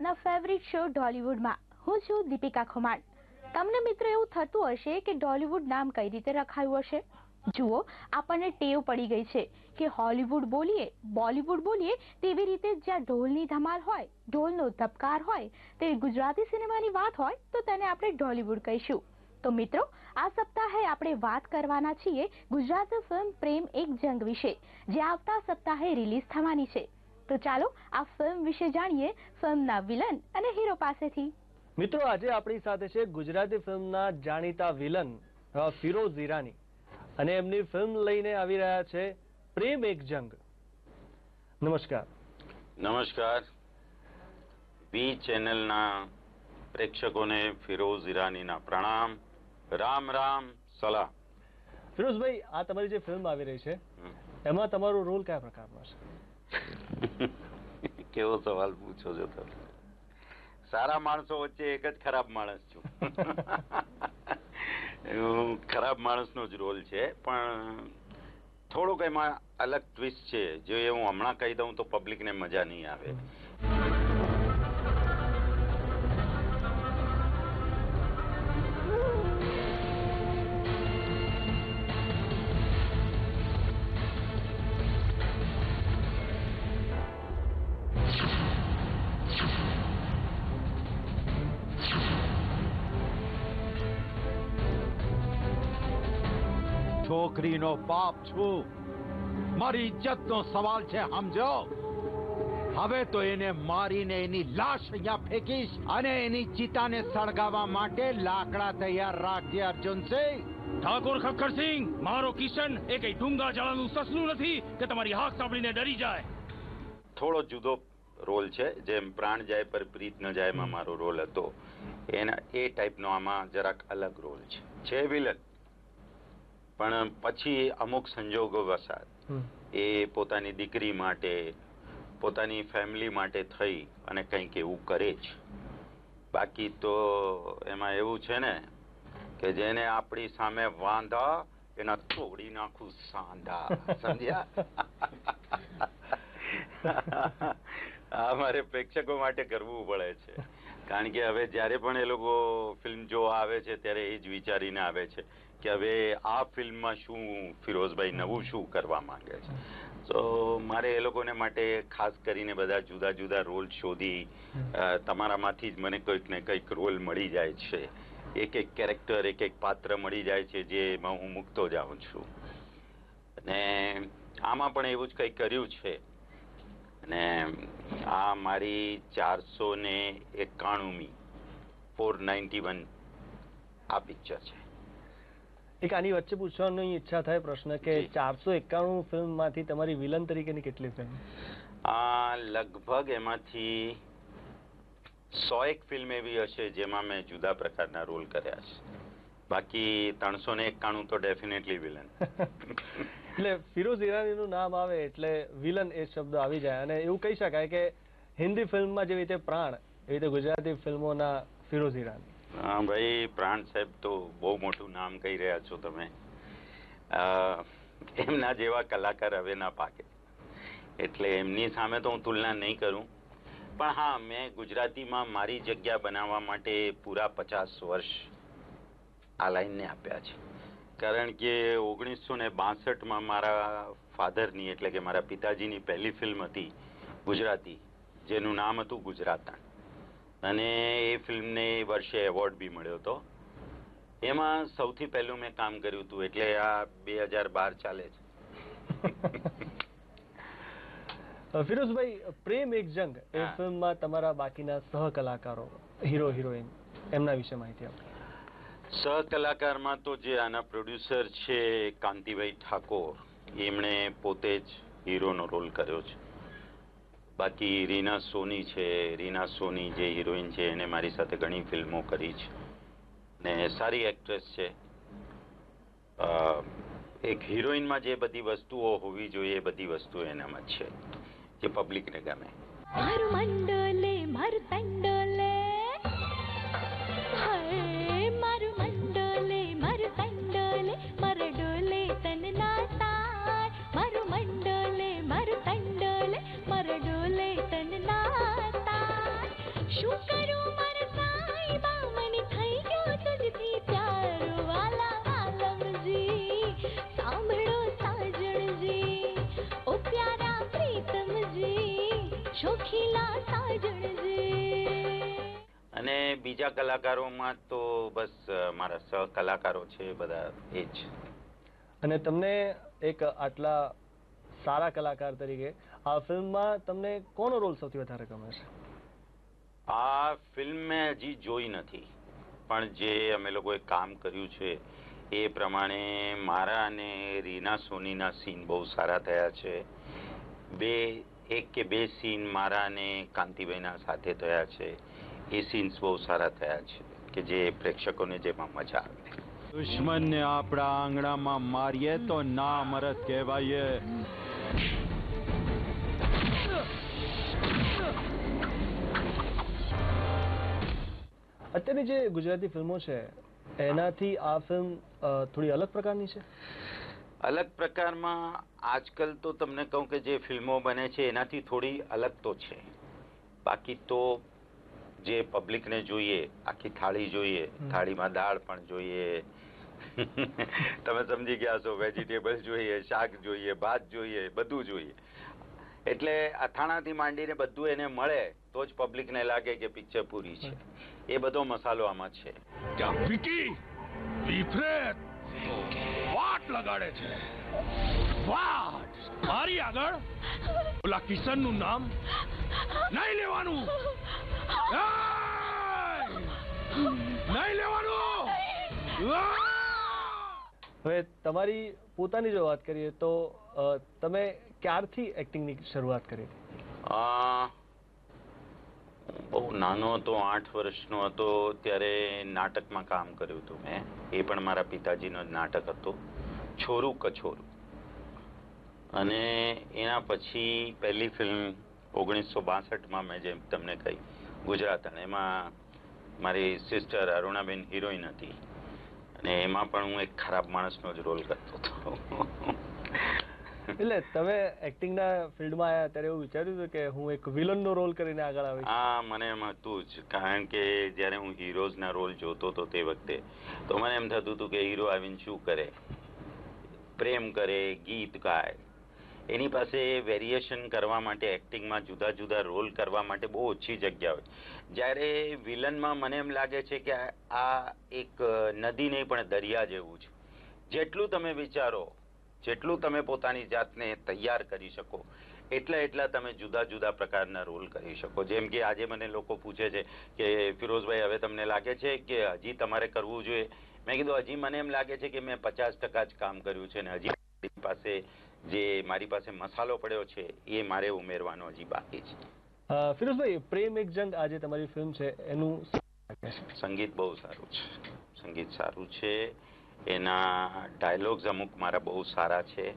આપના favourite show ડોલીવુડમાં હું છું દીપિકા ખુમાણ. તમને મિત્રો એવું થતું હશે કે ઢોલિવૂડ નામ કઈ રીતે રખાયું હશે? જુઓ, આપણને ટેવ પડી ગઈ છે કે હોલીવુડ બોલીએ બોલીવુડ બોલીએ, તેવી રીતે જ્યાં ઢોલની ધમાલ હોય, ઢોલનો ધબકાર હોય, તે ગુજરાતી સિનેમાની વાત હોય, તો તેને આપણે ડોલીવુડ કહીશું. તો મિત્રો, આ સપ્તાહે આપણે વાત કરવાના છીએ ગુજરાતી ફિલ્મ પ્રેમ એક જંગ વિશે, જે આવતા સપ્તાહે રિલીઝ થવાની છે. તો ચાલો આ ફિલ્મ વિશે જાણીએ ફિલ્મના વિલન અને હીરો પાસેથી. મિત્રો આજે આપણી સાથે છે ગુજરાતી ફિલ્મના જાણીતા વિલન ફિરોઝ ઈરાની. અને એમની ફિલ્મ લઈને આવી રહ્યા છે પ્રેમ એક જંગ. નમસ્કાર. નમસ્કાર. વી ચેનલના પ્રેક્ષકોને ફિરોઝ ઈરાનીના પ્રણામ રામ રામ સલામ. ફિરોઝભાઈ આ તમારી જે ફિલ્મ આવી રહી છે એમાં તમારો રોલ કયા પ્રકારનો છે? કેવો સવાલ પૂછો છો તમે? સારા માણસો વચ્ચે એક જ ખરાબ માણસ છું. ખરાબ માણસનો જ રોલ છે પણ થોડુંક એમાં અલગ ટ્વિસ્ટ છે. જો એ હું હમણાં કહી દઉં તો પબ્લિકને મજા નહીં આવે. છોકરીનો બાપ છું. મારી ઇજ્જતનો સવાલ છે સમજો? હવે તો એને મારીને એની લાશ અહીંયા ફેંકીશ અને એની ચિતાને સળગાવવા માટે લાકડા તૈયાર રાખજે અર્જુનસિંહ ઠાકોર ખક્કરસિંહ મારો કિશન એ કઈ ડુંગા જળાનું સસલું નથી કે તમારી હાક સાંભળીને ડરી જાય? થોડો જુદો રોલ છે જેમ પ્રાણ જાય પર પ્રીત ન જાયમાં મારો રોલ હતો. એના એ ટાઈપનો આમાં જરાક અલગ રોલ છે. છે વિલન. પણ પછી અમુક સંજોગો વસાત. એ પોતાની દીકરી માટે પોતાની ફેમિલી માટે થઈ અને કંઈક એવું કરે જ. બાકી તો એમાં એવું છે ને કે જેને આપણી સામે વાંધા એના તોડી નાખું સાંધા. સમજ્યા? આ મારે પ્રેક્ષકો માટે કરવું પડે છે. કારણ કે હવે જ્યારે પણ એ લોકો ફિલ્મ જોવા આવે છે ત્યારે એ જ વિચારીને આવે છે. કે હવે આ ફિલ્મમાં શું ફિરોઝભાઈ નવું શું કરવા માંગે છે? તો મારે એ લોકોને માટે ખાસ કરીને બધા જુદા જુદા રોલ શોધી તમારામાંથી જ મને કંઈક ને કંઈક રોલ મળી જાય છે. એક એક કેરેક્ટર, એક એક પાત્ર મળી જાય છે જેમાં હું મૂકતો જાઉં છું. અને આમાં પણ એવું જ કંઈક કર્યું છે. અને આ મારી ચારસો ને એકાણુંમી ફોર નાઇન્ટી વન આ પિક્ચર છે. એક આની વચ્ચે પૂછવાની ઈચ્છા થાય પ્રશ્ન કે ચારસો એકાણું ફિલ્મમાંથી તમારી વિલન તરીકેની કેટલી ફિલ્મ? આ લગભગ એમાંથી સો એક ફિલ્મ એવી હશે જેમાં મેં જુદા પ્રકારના રોલ કર્યા છે. બાકી ત્રણસો ને એકાણું તો ડેફિનેટલી વિલન. એટલે ફિરોઝ ઈરાનીનું નામ આવે એટલે વિલન એ શબ્દ આવી જાય અને એવું કહી શકાય કે હિન્દી ફિલ્મમાં જેવી રીતે પ્રાણ એવી રીતે ગુજરાતી ફિલ્મોના ફિરોઝ ઈરાની. ભાઈ, પ્રાણ સાહેબ તો બહુ મોટું નામ કહી રહ્યા છો તમે. એમના જેવા કલાકાર હવે ના પાકે. એટલે એમની સામે તો હું તુલના નહીં કરું. પણ હા, મેં ગુજરાતીમાં મારી જગ્યા બનાવવા માટે પૂરા પચાસ વર્ષ આ લાઈનને આપ્યા છે. કારણ કે ઓગણીસો ને બાસઠમાં મારા ફાધરની, એટલે કે મારા પિતાજીની પહેલી ફિલ્મ હતી ગુજરાતી, જેનું નામ હતું ગુજરાતણ. અને એ ફિલ્મને એ વર્ષે એવોર્ડ બી મળ્યો હતો. એમાં સૌથી પહેલું મેં કામ કર્યું હતું એટલે આ બે હજાર બાર ચાલે છે. ફિરોઝભાઈ પ્રેમ એક જંગ એ. ફિલ્મમાં તમારા બાકીના સહ કલાકારો હીરો હિરોઈન એમના વિશે માહિતી આપો. સહકલાકારમાં તો જે આના પ્રોડ્યુસર છે કાંતિભાઈ ઠાકોર એમણે પોતે જ હીરોનો રોલ કર્યો છે. બાકી રીના સોની છે, રીના સોની જે હિરોઈન છે, એને મારી સાથે ઘણી ફિલ્મો કરી છે. ને સારી એક્ટ્રેસ છે. એક હિરોઈનમાં જે બધી વસ્તુઓ હોવી જોઈએ, એ બધી વસ્તુઓ એનામાં છે, જે પબ્લિકને ગમે. મારું મંડોલે મારું અને બીજા કલાકારોમાં તો બસ મારા સહકલાકારો છે બધા એ જ. અને તમને એક આટલા સારા કલાકાર તરીકે આ ફિલ્મમાં તમને કોનો રોલ સૌથી વધારે ગમે છે? આ ફિલ્મ મેં હજી જોઈ નથી પણ જે અમે લોકોએ કામ કર્યું છે એ પ્રમાણે મારા અને રીના સોનીના સીન બહુ સારા થયા છે. બે એક કે બે સીન મારા અને કાંતિભાઈના સાથે થયા છે. એ સીન્સ બહુ સારા થયા છે કે જે પ્રેક્ષકોને જેમાં મજા આવે. દુશ્મનને આપણા આંગણામાં મારીએ તો ના મરદ કહેવાય અત્યારની જે ગુજરાતી ફિલ્મો છે એનાથી આ ફિલ્મ થોડી અલગ પ્રકારની છે? અલગ પ્રકારમાં આજકાલ તો તમને કહું કે જે ફિલ્મો બને છે એનાથી થોડી અલગ તો છે. બાકી તો જે પબ્લિકને જોઈએ આખી થાળી જોઈએ થાળીમાં દાળ પણ જોઈએ. તમે સમજી ગયા છો વેજીટેબલ જોઈએ શાક જોઈએ ભાત જોઈએ બધું જોઈએ. એટલે અથાણાથી માંડીને બધું એને મળે તો જ પબ્લિકને લાગે કે પિક્ચર પૂરી છે. એ બધો મસાલો આમાં છે. વાટ લગાડે છે. વાટ. મારી આગળ. ઓલા કિશનનું નામ નહીં લેવાનું. નહીં. લેવાનું! હવે તમારી પોતાની જો વાત કરીએ તો તમે ક્યારથી એક્ટિંગની શરૂઆત કરી? બહુ નાનો હતો, આઠ વર્ષનો હતો, ત્યારે નાટકમાં કામ કર્યું હતું મેં. એ પણ મારા પિતાજીનો જ નાટક હતું, છોરું કછોરું. અને એના પછી પહેલી ફિલ્મ ઓગણીસો બાસઠમાં મેં જેમ તમને કહી, ગુજરાત. અને એમાં મારી સિસ્ટર અરુણાબેન હિરોઈન હતી. અને એમાં પણ હું એક ખરાબ માણસનો જ રોલ કરતો હતો. એટલે તમે એક્ટિંગના ફિલ્ડમાં આવ્યા ત્યારે એવું વિચાર્યું હતું કે હું એક વિલનનો રોલ કરીને આગળ આવી હા, મને એમ હતું જ. કારણ કે જ્યારે હું હીરોઝના રોલ જોતો હતો તે વખતે, તો મને એમ થતું હતું કે હીરો આવીને શું કરે? પ્રેમ કરે, ગીત ગાય. એની પાસે વેરિએશન કરવા માટે એક્ટિંગમાં જુદા જુદા રોલ કરવા માટે બહુ ઓછી જગ્યા હોય. જ્યારે વિલનમાં મને એમ લાગે છે કે આ એક નદી નહીં પણ દરિયા જેવું છે. જેટલું તમે વિચારો જેટલું તમે પોતાની જાતને તૈયાર કરી શકો એટલા એટલા તમે જુદા જુદા પ્રકારના રોલ કરી શકો. જેમ કે આજે મને લોકો પૂછે છે કે ફિરોઝભાઈ હવે તમને લાગે છે કે હજી તમારે કરવું જોઈએ? મેં કીધું હજી મને એમ લાગે છે કે મેં પચાસ ટકા જ કામ કર્યું છે ને હજી મારી પાસે જે મારી પાસે મસાલો પડ્યો છે એ મારે ઉમેરવાનો હજી બાકી છે. ફિરોઝભાઈ પ્રેમ એક જંગ આજે તમારી ફિલ્મ છે એનું? સંગીત બહુ સારું છે. સંગીત સારું છે. એના ડાયલોગ્સ અમુક મારા બહુ સારા છે.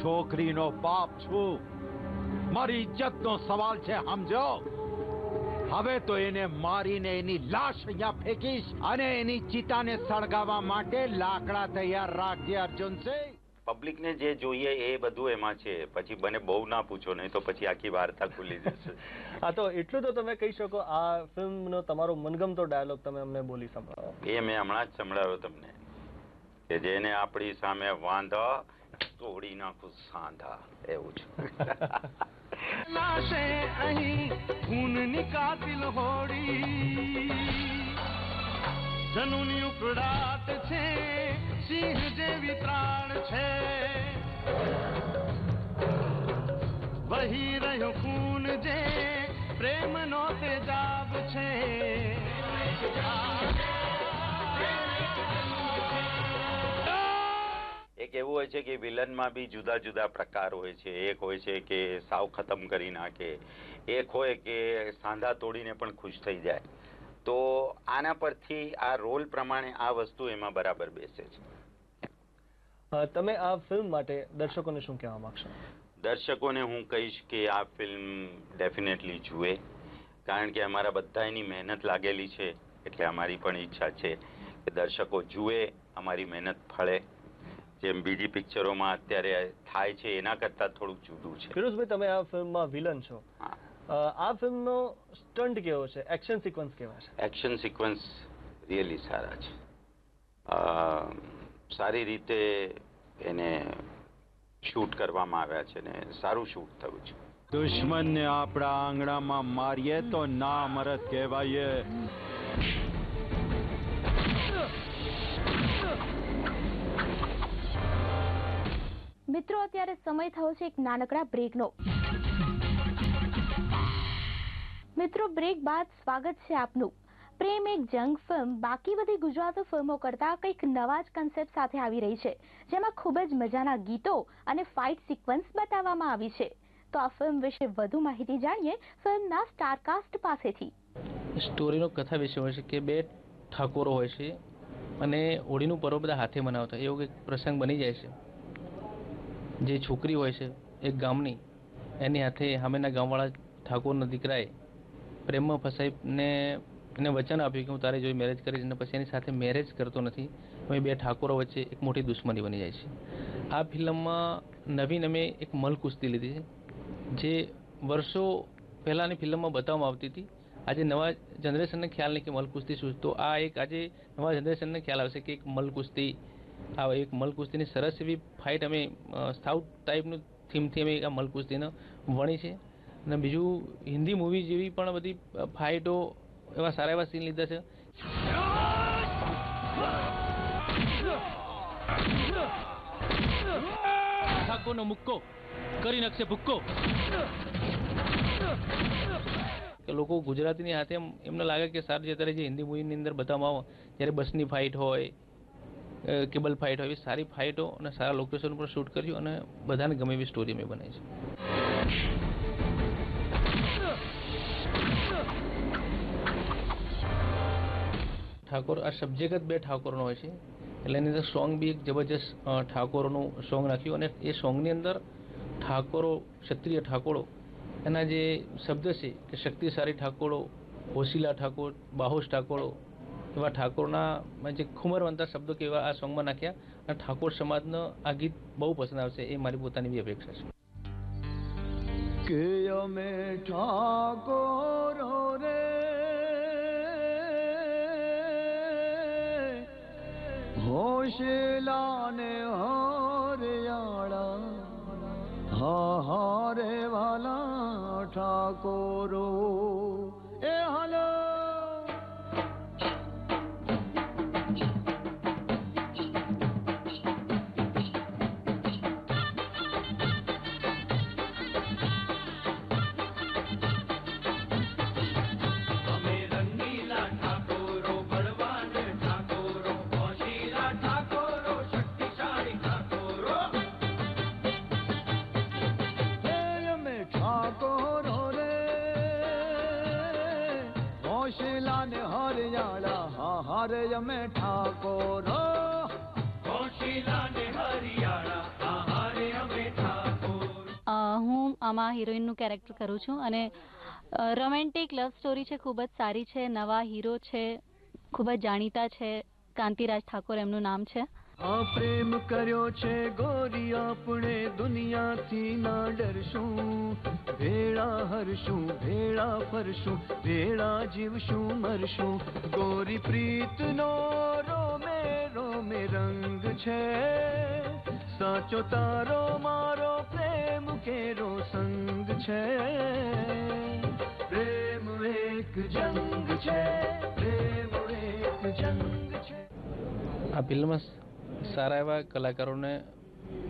છોકરીનો બાપ છું. મારી ઇજ્જતનો સવાલ છે સમજો? હવે તો એને મારીને એની લાશ અહીંયા ફેંકીશ અને એની ચિતાને સળગાવવા માટે લાકડા તૈયાર રાખજે અર્જુનસિંહ પબ્લિકને જે જોઈએ એ બધું એમાં છે. પછી મને બહુ ના પૂછો નહીં તો પછી આખી વાર્તા ખુલી જશે. હા તો એટલું તો તમે કહી શકો આ ફિલ્મનો તમારો મનગમતો ડાયલોગ તમે અમને બોલી સંભળાવો. એ મેં હમણાં જ સંભળાવ્યો તમને કે જેને આપણી સામે વાંધો તોડી નાખું સાંધા. એવું છે. લાશે અહીં ખૂનની કાતિલ હોડી જનુની ઉકળાટ છે સિંહ જેવી ત્રાણ છે વહી રહ્યો ખૂન જે પ્રેમનો તેજાબ એક એવું હોય છે કે વિલનમાં બી જુદા જુદા પ્રકાર હોય છે. એક હોય છે કે સાવ ખતમ કરી નાખે. એક હોય કે સાંધા તોડીને પણ ખુશ થઈ જાય. તો આના પરથી આ રોલ પ્રમાણે આ વસ્તુ એમાં બરાબર બેસે છે. તમે આ ફિલ્મ માટે દર્શકોને શું કહેવા માંગશો? દર્શકોને હું કહીશ કે આ ફિલ્મ ડેફિનેટલી જુએ. કારણ કે અમારા બધા એની મહેનત લાગેલી છે. એટલે અમારી પણ ઈચ્છા છે કે દર્શકો જુએ અમારી મહેનત ફળે. જેમ બીજી પિક્ચરોમાં અત્યારે થાય છે એના કરતાં થોડુંક જુદું છે. ફિરોઝભાઈ તમે આ ફિલ્મમાં વિલન છો. આ ફિલ્મનો સ્ટન્ટ કેવો છે? એક્શન સિક્વન્સ કેવા છે? એક્શન સિક્વન્સ રિયલી સારા છે. સારી રીતે એને શૂટ કરવામાં આવ્યા છે ને સારું શૂટ થયું છે. દુશ્મનને આપણા આંગણામાં મારીએ તો ના મરત કહેવાય મિત્રો, અત્યારે સમય થયો છે એક નાનકડા બ્રેકનો મિત્રો બ્રેક બાદ સ્વાગત છે આપનું. પ્રેમ એક જંગ ફિલ્મ બાકી બધી ગુજરાતી ફિલ્મો કરતા કંઈક નવા જ કન્સેપ્ટ સાથે આવી રહી છે, જેમાં ખૂબ જ મજાના ગીતો અને ફાઇટ સિક્વન્સ બતાવવામાં આવી છે. તો આ ફિલ્મ વિશે વધુ માહિતી જાણીએ ફિલ્મના સ્ટારકાસ્ટ પાસેથી. સ્ટોરીનો કથા વિશે હોય છે કે બે ઠાકોરો હોય છે અને હોળીનું પર્વ બધા હાથે મનાવતા. એવો એક પ્રસંગ બની જાય છે. જે છોકરી હોય છે, એક ગામની, એની હાથે સામેના ગામવાળા ઠાકોરના દીકરાએ પ્રેમમાં ફસાઈને એને વચન આપ્યું કે હું તારે જોઈ મેરેજ કરીશ અને પછી એની સાથે મેરેજ કરતો નથી હવે બે ઠાકોરો વચ્ચે એક મોટી દુશ્મની બની જાય છે. આ ફિલ્મમાં નવીન અમે એક મલ કુસ્તી લીધી છે, જે વર્ષો પહેલાંની ફિલ્મમાં બતાવવામાં આવતી હતી. આજે નવા જનરેશનને ખ્યાલ નહીં કે મલ કુસ્તી શું તો આ એક આજે નવા જનરેશનને ખ્યાલ આવશે કે એક મલ કુસ્તી આ એક મલકુસ્તીની સરસ એવી ફાઇટ અમે સાઉથ ટાઈપનું થીમથી અમે આ મલકુસ્તીને વણી છે. અને બીજું હિન્દી મૂવી જેવી પણ બધી ફાઇટો એવા સારા એવા સીન લીધા છે. ઠાકોરનો મુક્કો. કરી નાખશે ભૂક્કો. કે લોકો ગુજરાતીની હાથે એમ એમને લાગે કે સારું જે અત્યારે જે હિન્દી મૂવીની અંદર બતાવવામાં આવે જ્યારે બસની ફાઇટ હોય કેબલ ફાઇટ હોય એવી સારી ફાઇટો અને સારા લોકેશન પર શૂટ કર્યું અને બધાને ગમે એવી સ્ટોરી મેં બનાવી છે. ઠાકોર, આ સબ્જેક્ટ જ બે ઠાકોરનો હોય છે. એટલે એની અંદર સોંગ બી એક જબરજસ્ત ઠાકોરનું સોંગ નાખ્યું અને એ સોંગની અંદર ઠાકોરો, ક્ષત્રિય ઠાકોરો, એના જે શબ્દ છે કે શક્તિશાળી ઠાકોરો હોશીલા ઠાકોર, બાહોશ ઠાકોરો એવા ઠાકોરના જે ખુમરવંતા શબ્દો કેવા આ સોંગમાં નાખ્યા, અને ઠાકોર સમાજનો આ ગીત બહુ પસંદ આવશે એ મારી પોતાની બી અપેક્ષા છે. કે અમે ઠાકોરો રે હોશલા ને હરિયાળા, હા હારે વાલા ઠાકોરો. હા હારે અમે ઠાકોરો. હું આમાં હિરોઈનનું કેરેક્ટર કરું છું અને રોમેન્ટિક લવ સ્ટોરી છે ખૂબ જ સારી છે નવા હીરો છે ખૂબ જ જાણીતા છે કાંતિરાજ ઠાકોર એમનું નામ છે. આ પ્રેમ કર્યો છે ગોરી, આપણે દુનિયાથી ના ડરશું. ભેળા હરશું, ભેળા ફરશું, ભેળા જીવશું, મરશું. ગોરી પ્રીતનો રોમે રોમે રંગ છે. સાચો તારો મારો પ્રેમ કેરો સંગ છે. પ્રેમ એક જંગ છે, પ્રેમ એક જંગ છે. આ ફિલ્મમાં સારા એવા કલાકારોને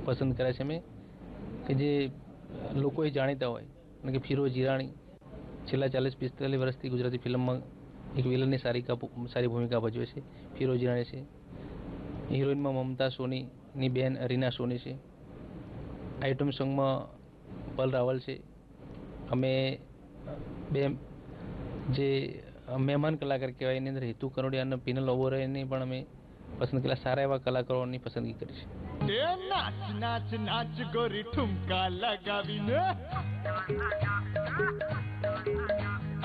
પસંદ કર્યા છે. મેં કે જે લોકોએ જાણીતા હોય, અને કે ફિરોજ ઈરાણી છેલ્લા ચાલીસ પિસ્તાલીસ વર્ષથી ગુજરાતી ફિલ્મમાં એક વિલનની સારી સારી ભૂમિકા ભજવે છે. ફિરોજ ઈરાણી છે. હિરોઈનમાં મમતા સોનીની બેન રીના સોની છે. આઇટમ સોંગમાં પલ રાવલ છે. અમે બે, જે મહેમાન કલાકાર કહેવાય, એની અંદર હેતુ કરોડિયા અને પિનલ ઓબોરાયની પણ અમે પસંદ કરેલા સારા એવા કલાકારોની પસંદગી કરી છે. એ નાચ નાચ નાચ ગોરી ઠુમકા લગાવીને.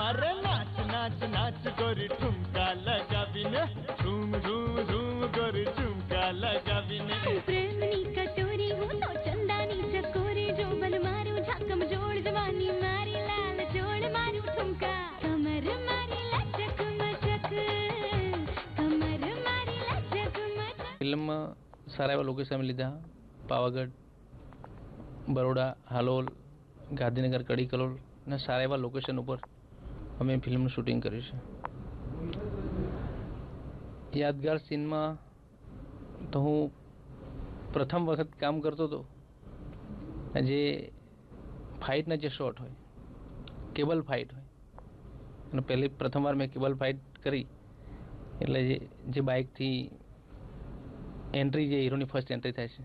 અરે નાચ નાચ નાચ ગોરી ઠુમકા લગાવીને. ઝૂમ ઝૂમ. ફિલ્મમાં સારા એવા લોકેશન લીધા. પાવાગઢ, બરોડા, હાલોલ, ગાંધીનગર કડી કલોલ અને સારા એવા લોકેશન ઉપર અમે ફિલ્મનું શૂટિંગ કર્યું છે. યાદગાર સીનમાં તો હું પ્રથમ વખત કામ કરતો હતો જે ફાઇટના જે શોટ હોય કેબલ ફાઇટ હોય. અને પહેલી પ્રથમવાર મેં કેબલ ફાઇટ કરી. એટલે જે બાઇકથી એન્ટ્રી જે હીરોની ફર્સ્ટ એન્ટ્રી થાય છે.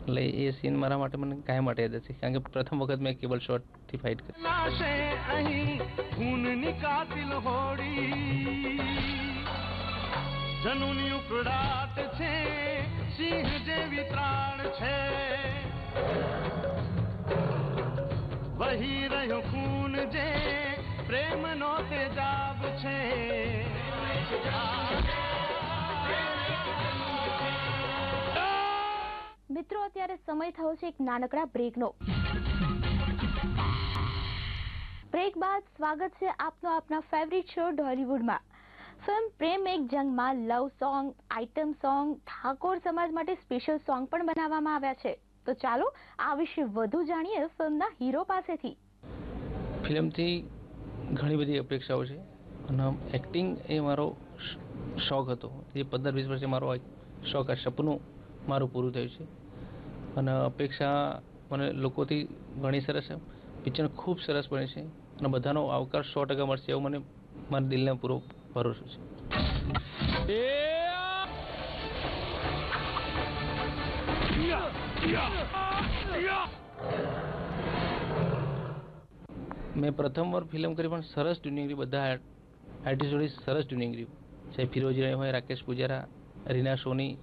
એટલે એ સીન મારા માટે મને કાયમ માટે યાદ છે કારણ કે પ્રથમ વખત મેં કેબલ શોટથી ફાઇટ કરી. નાશે અહીં, ખૂનની કાતિલ હોડી. જનુની ઉકળાટ છે, સિંહ જેવી ત્રાણ છે. વહી રહ્યો ખૂન જે પ્રેમનો તેજાબ છે. મિત્રો, અત્યારે સમય થયો છે એક નાનકડા બ્રેકનો બ્રેક બાદ સ્વાગત છે આપનો આપના ફેવરિટ શો ડોલીવુડમાં ફિલ્મ પ્રેમ એક જંગમાં love song item song Thakor સમાજ માટે સ્પેશિયલ સોંગ પણ બનાવવામાં આવ્યા છે. તો ચાલો, આ વિશે વધુ જાણીએ ફિલ્મના હીરો પાસેથી. ફિલ્મથી ઘણી બધી અપેક્ષાઓ છે. અને એક્ટિંગ એ મારો શોખ હતો. જે પંદર વીસ વર્ષે મારો શોખ, આ સપનું મારું પૂરું થયું છે. અને અપેક્ષા મને લોકોથી ઘણી સરસ છે પિક્ચર ખૂબ સરસ બને છે અને બધાનો આવકાર સો ટકા મળશે એવું મને મારા દિલને પૂરો ભરોસો છે. મેં પ્રથમ વાર ફિલ્મ કરી પણ સરસ ટ્યુનિંગ રહ્યું. બધા આર્ટિસ્ટ જોડે સરસ ટ્યુનિંગ રહ્યું. ચાહે ફિરોજી હોય, Rakesh Pujara, Reena Soni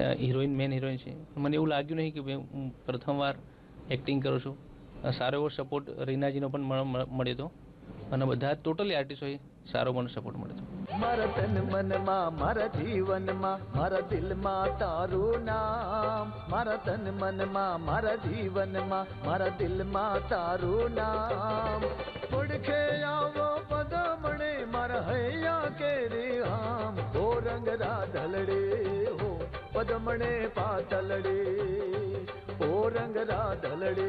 heroine main heroine છે. મને એવું લાગ્યું નહીં કે પ્રથમવાર એક્ટિંગ કરું છું. સારો એવો સપોર્ટ રીનાજીનો પણ મળ- મળ- મળ્યો હતો અને બધા ટોટલી આર્ટિસ્ટોએ સારો મને સપોર્ટ મળ્યો હતો મારા તન મનમાં, મારા જીવનમાં, મારા દિલમાં તારું નામ. મારા તન મનમાં, મારા જીવનમાં, મારા દિલમાં તારું નામ. ઓળખે આવો પદમણે મારા હૈયા કેરી આમ. ઓ રંગ રાધલડે પદમણે પાતલડે ઓ રંગ રાધલડે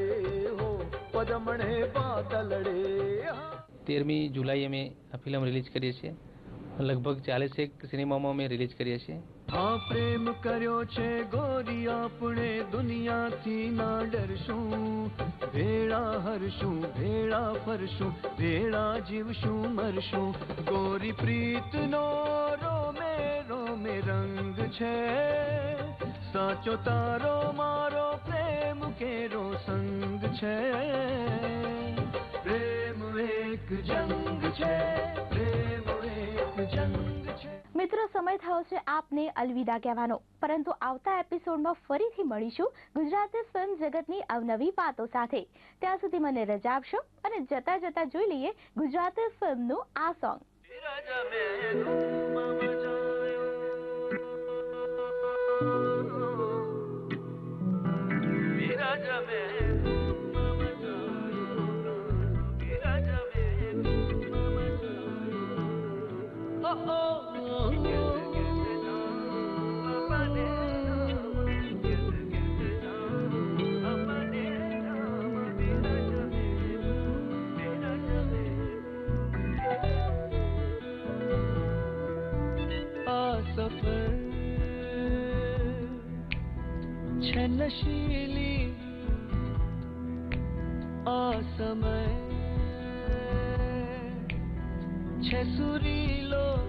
હો પદમણે પાતલડે હા તેરમી જુલાઈએ અમે આ ફિલ્મ રિલીઝ કરીએ છીએ લગભગ ચાલીસેક સિનેમામાં અમે રિલીઝ કરીએ છીએ હા પ્રેમ કર્યો છે ગોરી આપણે દુનિયાથી ના ડરશું ભેળા હરશું ભેળા ફરશું ભેળા જીવશું મરશું ગોરી પ્રીતનો રોમે રોમે રંગ છે. સાચો તારો મારો પ્રેમ કેરો સંગ છે. પ્રેમ એક જંગ છે. પ્રેમ એક જંગ છે. મિત્રો સમય થયો છે આપને અલવિદા કહેવાનો. પરંતુ આવતા એપિસોડમાં ફરીથી મળીશું ગુજરાતી ફિલ્મ જગતની અવનવી વાતો સાથે. ત્યાં સુધી મને રજા આપશો અને જતા જતા જોઈ લઈએ ગુજરાતી ફિલ્મનું આ સોંગ. આ છે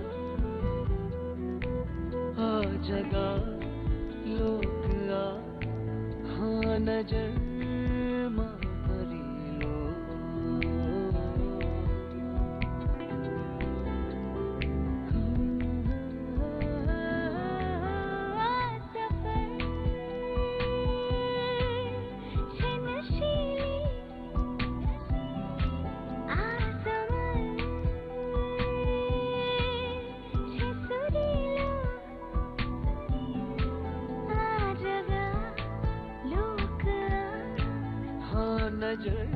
Jai